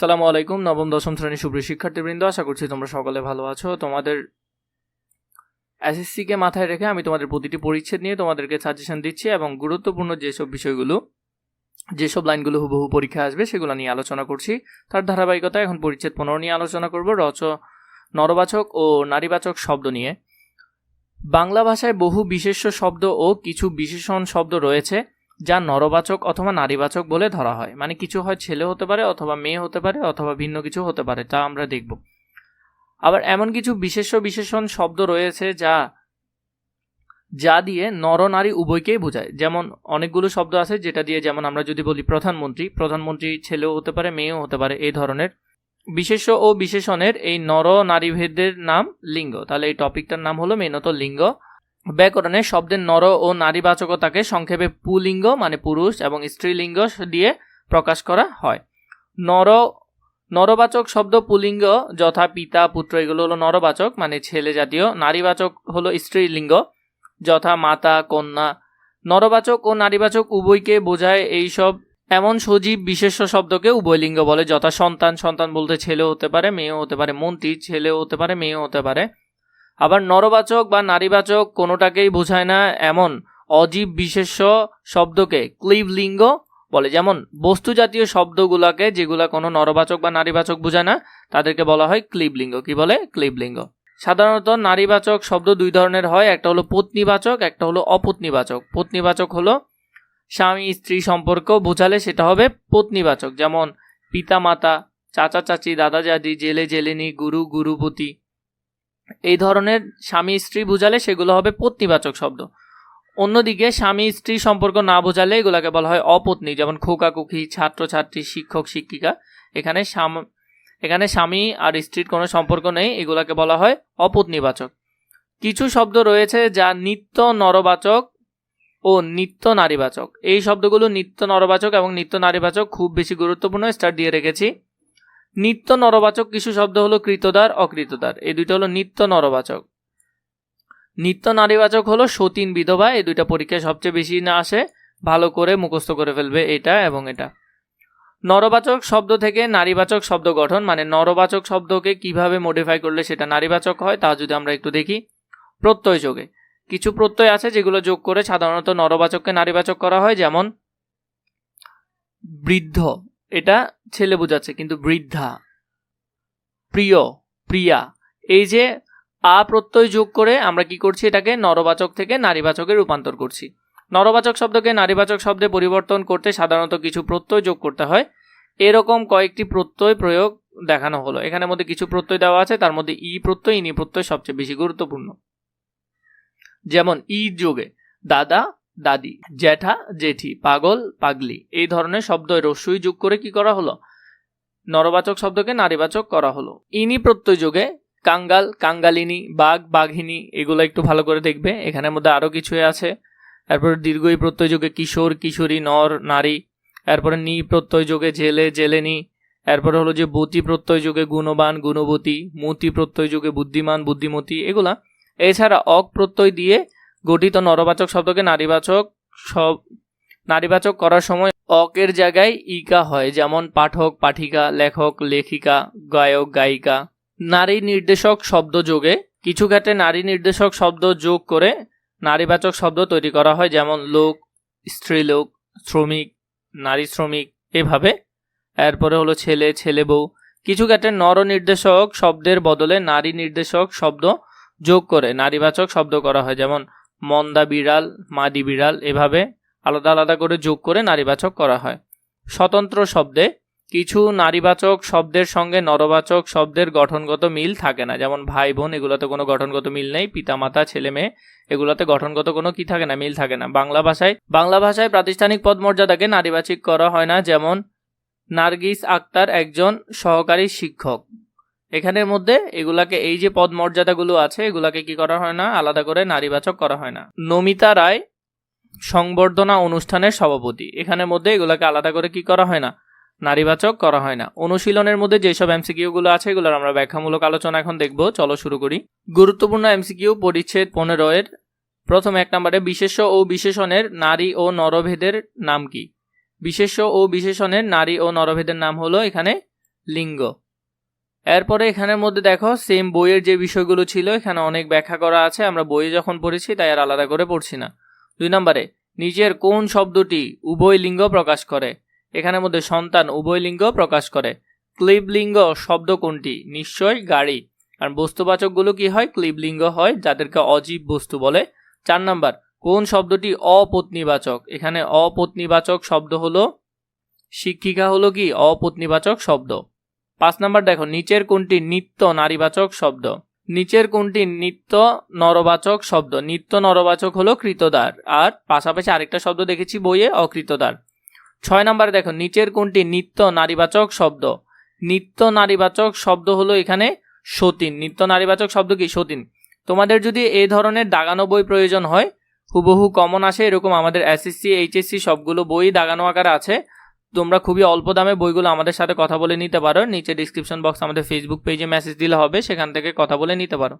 সালামু আলাইকুম, নবম, দশম শ্রেণির সুপ্রিয় শিক্ষার্থীবৃন্দ, আশা করছি তোমরা সকলে ভালো আছো। তোমাদের এসএসসিকে মাথায় রেখে আমি তোমাদের প্রতিটি পরিচ্ছেদ নিয়ে তোমাদেরকে সাজেশন দিচ্ছি এবং গুরুত্বপূর্ণ যেসব বিষয়গুলো, যেসব লাইনগুলো হুবহু পরীক্ষা আসবে সেগুলো নিয়ে আলোচনা করছি। তার ধারাবাহিকতা এখন পরিচ্ছেদ পনেরো নিয়ে আলোচনা করব, রচ, নরবাচক ও নারীবাচক শব্দ নিয়ে। বাংলা ভাষায় বহু বিশেষ্য শব্দ ও কিছু বিশেষণ শব্দ রয়েছে। যা নরবাচক অথবা নারীবাচক বলে ধরা হয়। মানে কিছু হয় ছেলে হতে পারে অথবা মেয়ে হতে পারে অথবা ভিন্ন কিছু হতে পারে, তা আমরা দেখব। আবার এমন কিছু বিশেষ বিশেষণ শব্দ রয়েছে যা যা দিয়ে নর নারী উভয়কেই বোঝায়। যেমন অনেকগুলো শব্দ আছে যেটা দিয়ে যেমন আমরা যদি বলি প্রধানমন্ত্রী প্রধানমন্ত্রী ছেলেও হতে পারে, মেয়েও হতে পারে, এই ধরনের বিশেষ ও বিশেষণের এই নর নারী ভেদের নাম লিঙ্গ। তাহলে এই টপিকটার নাম হলো মেনত লিঙ্গ। ব্যাকরণে শব্দের নর ও নারীবাচকতাকে সংক্ষেপে পুলিঙ্গ মানে পুরুষ এবং স্ত্রীলিঙ্গ দিয়ে প্রকাশ করা হয়। নর, নরবাচক শব্দ পুলিঙ্গ, যথা পিতা, পুত্র এগুলো হলো নরবাচক মানে ছেলে জাতীয়। নারীবাচক হলো স্ত্রীলিঙ্গ, যথা মাতা, কন্যা। নরবাচক ও নারীবাচক উভয়কে বোঝায় এইসব এমন সজীব বিশেষ্য শব্দকে উভয়লিঙ্গ বলে, যথা সন্তান সন্তান বলতে ছেলেও হতে পারে, মেয়েও হতে পারে, মন্ত্রী, ছেলেও হতে পারে, মেয়েও হতে পারে। আবার নরবাচক বা নারীবাচক কোনোটাকেই বোঝায় না এমন অজীব বিশেষ্য শব্দকে ক্লিবলিঙ্গ বলে। যেমন বস্তু জাতীয় শব্দগুলোকে যেগুলা কোনো নরবাচক বা নারীবাচক বোঝায় না, তাদেরকে বলা হয় ক্লিবলিঙ্গ। কি বলে? ক্লিবলিঙ্গ। সাধারণত নারীবাচক শব্দ দুই ধরনের হয়, একটা হলো পত্নীবাচক, একটা হলো অপত্নীবাচক। পত্নীবাচক হলো স্বামী স্ত্রী সম্পর্ক বোঝালে সেটা হবে পত্নীবাচক। যেমন পিতা মাতা চাচা চাচি দাদা দাদি জেলে জেলেনি গুরু, গুরুপতি। এই ধরনের স্বামী স্ত্রী বোঝালে সেগুলো হবে পত্নীবাচক শব্দ। অন্যদিকে স্বামী স্ত্রী সম্পর্ক না বোঝালে এগুলাকে বলা হয় অপত্নী, যেমন খোকা কুকি, ছাত্রছাত্রী, শিক্ষক, শিক্ষিকা। এখানে এখানে স্বামী আর স্ত্রীর কোনো সম্পর্ক নেই, এগুলাকে বলা হয় অপত্নীবাচক। কিছু শব্দ রয়েছে যা নিত্য নরবাচক ও নিত্য নারীবাচক। এই শব্দগুলো নিত্য নরবাচক এবং নিত্য নারীবাচক খুব বেশি গুরুত্বপূর্ণ স্টার দিয়ে রেখেছি। নিত্য নরবাচক কিছু শব্দ হলো কৃতদার, অকৃতদার। এই দুইটা হলো নিত্য নরবাচক। নিত্য নারীবাচক হলো সতীন বিধবা, এই দুইটা পরীক্ষায় সবচেয়ে বেশি না আসে, ভালো করে মুখস্থ করে ফেলবে এটা এবং এটা। নরবাচক শব্দ থেকে নারীবাচক শব্দ গঠন মানে নরবাচক শব্দকে কীভাবে মডিফাই করলে সেটা নারীবাচক হয়, তা যদি আমরা একটু দেখি। প্রত্যয় যোগে। কিছু প্রত্যয় আছে যেগুলো যোগ করে সাধারণত নরবাচককে নারীবাচক করা হয়, যেমন বৃদ্ধ। এটা ছেলে বোঝাচ্ছে, কিন্তু বৃদ্ধা, প্রিয়, প্রিয়া, এই যে আ প্রত্যয় যোগ করে আমরা কি করছি এটাকে? নরবাচক থেকে নারীবাচকে রূপান্তর করছি। নরবাচক শব্দকে নারীবাচক শব্দে পরিবর্তন করতে সাধারণত কিছু প্রত্যয় যোগ করতে হয়। এরকম কয়েকটি প্রত্যয় প্রয়োগ দেখানো হলো। এখানের মধ্যে কিছু প্রত্যয় দেওয়া আছে, তার মধ্যে ই প্রত্যয় ইনি প্রত্যয় সবচেয়ে বেশি গুরুত্বপূর্ণ। যেমন ই যোগে, দাদা দাদি, জ্যাঠা, জেঠি, পাগল, পাগলি, এই ধরনের শব্দ রস্যই যোগ করে কি করা হলো? নরবাচক শব্দকে নারীবাচক করা হলো। ইনি প্রত্যয় যোগে কাঙ্গাল, কাঙ্গালিনী, বাঘ, বাঘিনী এগুলো একটু ভালো করে দেখবে। এখানের মধ্যে আরও কিছুই আছে। এরপর দীর্ঘই প্রত্যয় যোগে কিশোর, কিশোরী, নর, নারী। এরপরে নি প্রত্যয় যোগে জেলে, জেলেনি। এরপরে হলো যে বতি প্রত্যয় যোগে গুণবান, গুণবতী, মতি প্রত্যয় যোগে বুদ্ধিমান, বুদ্ধিমতী এগুলা। এছাড়া অক প্রত্যয় দিয়ে গঠিত নরবাচক শব্দকে নারীবাচক সব, নারীবাচক করার সময় অকের জায়গায় ইকা হয়, যেমন পাঠক, পাঠিকা, লেখক, লেখিকা, গায়ক, গায়িকা। নারী নির্দেশক শব্দ যোগে, কিছু ক্ষেত্রে নারী নির্দেশক শব্দ যোগ করে নারীবাচক শব্দ তৈরি করা হয়, যেমন লোক স্ত্রীলোক শ্রমিক, নারী শ্রমিক, এভাবে। এরপরে হলো ছেলে ছেলে বউ। কিছু ক্ষেত্রে নর নির্দেশক শব্দের বদলে নারী নির্দেশক শব্দ যোগ করে, নারীবাচক শব্দ করা হয়, যেমন মন্দা বিড়াল, মাদি বিড়াল এভাবে আলাদা আলাদা করে যোগ করে নারীবাচক করা হয়। স্বতন্ত্র শব্দে কিছু নারীবাচক শব্দের সঙ্গে নরবাচক শব্দের গঠনগত মিল থাকে না। যেমন ভাই বোন, এগুলোতে কোনো গঠনগত মিল নেই। পিতামাতা, ছেলে মেয়ে, এগুলোতে গঠনগত কোনো কি থাকে না, মিল থাকে না। বাংলা ভাষায় বাংলা ভাষায় প্রাতিষ্ঠানিক পদ মর্যাদাকে নারীবাচিক করা হয় না। যেমন নার্গিস আক্তার একজন সহকারী শিক্ষক। এখানের মধ্যে এগুলাকে এই যে পদ মর্যাদাগুলো আছে, এগুলাকে কি করা হয় না? আলাদা করে নারীবাচক করা হয় না। নমিতা রায় সংবর্ধনা অনুষ্ঠানের সভাপতি। এখানের মধ্যে এগুলাকে আলাদা করে কি করা হয় না? নারীবাচক করা হয় না। অনুশীলনের মধ্যে যেসব এমসিকিউগুলো আছে, এগুলোর আমরা ব্যাখ্যামূলক আলোচনা এখন দেখব। চলো শুরু করি। গুরুত্বপূর্ণ এমসিকিউ, পরিচ্ছেদ পনেরো এর প্রথম এক নম্বরে, বিশেষ্য ও বিশেষণের নারী ও নরভেদের নাম কি? বিশেষ্য ও বিশেষণের নারী ও নরভেদের নাম হলো এখানে লিঙ্গ। এরপরে এখানের মধ্যে দেখো সেম বইয়ের যে বিষয়গুলো ছিল, এখানে অনেক ব্যাখ্যা করা আছে। আমরা বইয়ে যখন পড়েছি, তাই আর আলাদা করে পড়ছি না। দুই নম্বরে, নিজের কোন শব্দটি উভয় লিঙ্গ প্রকাশ করে? এখানের মধ্যে সন্তান উভয় লিঙ্গ প্রকাশ করে। ক্লিবলিঙ্গ শব্দ কোনটি? নিশ্চয় গাড়ি। আর বস্তুবাচকগুলো কি হয়? ক্লিবলিঙ্গ হয়, যাদেরকে অজীব বস্তু বলে। চার নাম্বার, কোন শব্দটি অপত্নীবাচক? এখানে অপত্নীবাচক শব্দ হলো, শিক্ষিকা হলো কি? অপত্নীবাচক শব্দ। পাঁচ নাম্বার দেখো, নিচের কোনটি নিত্য নারীবাচক শব্দ? নিচের কোনটি নিত্য নরবাচক শব্দ? নিত্য নরবাচক হলো কৃতদার। আর পাশাপাশি আরেকটা শব্দ দেখেছি বইয়ে, অকৃতদার। ছয় নাম্বারে দেখো, নিচের কোনটি নিত্য নারীবাচক শব্দ? নিত্য নারীবাচক শব্দ হলো এখানে সতীন। নিত্য নারীবাচক শব্দ কি? সতীন। তোমাদের যদি এই ধরনের দাগানো বই প্রয়োজন হয়, হুবহু কমন আসে, এরকম আমাদের এসএসসি, এইচএসসি সবগুলো বই দাগানো আকারে আছে। তোমরা খুবই অল্প দামে বইগুলো আমাদের সাথে কথা বলে নিতে পারো। নিচে ডিসক্রিপশন বক্স আমাদের ফেসবুক পেজে মেসেজ দিলে হবে, সেখান থেকে কথা বলে নিতে পারো।